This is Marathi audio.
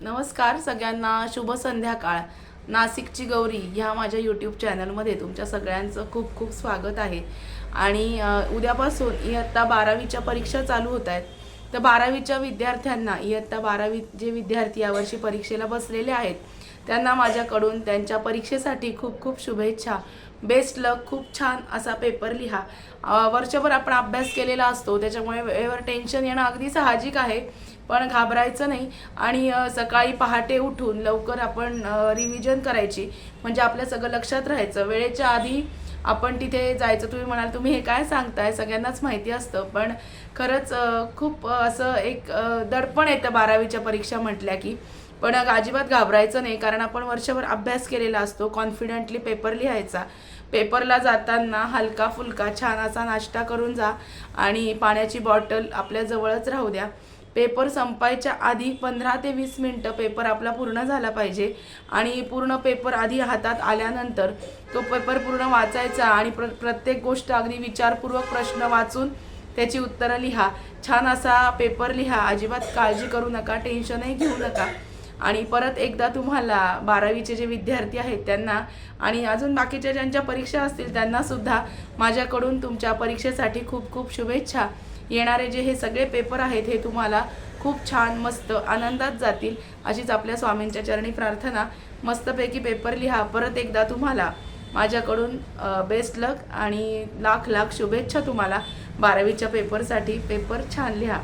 नमस्कार सगळ्यांना शुभ संध्याकाळ. नाशिकची गौरी ह्या माझ्या यूट्यूब चॅनलमध्ये तुमच्या सगळ्यांचं खूप खूप स्वागत आहे. आणि उद्यापासून इयत्ता बारावीच्या परीक्षा चालू होत आहेत. तर बारावीच्या विद्यार्थ्यांना इयत्ता बारावी जे विद्यार्थी यावर्षी परीक्षेला बसलेले आहेत त्यांना माझ्याकडून त्यांच्या परीक्षेसाठी खूप खूप शुभेच्छा. बेस्ट लक खूप छान असा पेपर लिहा. वर्षभर आपण अभ्यास केलेला असतो त्याच्यामुळे वेळेवर टेन्शन येणं अगदी साहजिक आहे पण घाबरायचं नाही. आणि सकाळी पहाटे उठून लवकर आपण रिव्हिजन करायची. म्हणजे आपल्या सगळं लक्षात राहायचं. वेळेच्या आधी आपण तिथे जायचं तुम्ही म्हणाल तुम्ही हे काय सांगताय? सगळ्यांनाच माहिती असतं. पण खरंच खूप असं एक दडपण येतं बारावीच्या परीक्षा म्हटल्या की. पण अजिबात घाबरायचं नाही कारण आपण वर्षभर अभ्यास केलेला असतो कॉन्फिडंटली पेपर लिहायचा. पेपरला जाताना हलका फुलका छान असा नाश्ता करून जा आणि पाण्याची बॉटल आपल्याजवळच राहू द्या. पेपर संपायच्या आधी पंधरा ते वीस मिनटं पेपर आपला पूर्ण झाला पाहिजे. आणि पूर्ण पेपर आधी हातात आल्यानंतर तो पेपर पूर्ण वाचायचा आणि प्र प्रत्येक गोष्ट अगदी विचारपूर्वक प्रश्न वाचून त्याची उत्तरं लिहा. छान असा पेपर लिहा. अजिबात काळजी करू नका टेन्शनही घेऊ नका. आणि परत एकदा तुम्हाला बारावीचे जे विद्यार्थी आहेत त्यांना आणि अजून बाकीच्या ज्यांच्या परीक्षा असतील त्यांना सुद्धा माझ्याकडून तुमच्या परीक्षेसाठी खूप खूप शुभेच्छा. येणारे जे हे सगळे पेपर आहेत हे तुम्हाला खूप छान मस्त आनंदात जातील अशीच आपल्या स्वामींच्या चरणी प्रार्थना. मस्तपैकी पेपर लिहा. परत एकदा तुम्हाला माझ्याकडून बेस्ट लक आणि लाख लाख शुभेच्छा तुम्हाला बारावीच्या पेपरसाठी पेपर छान लिहा.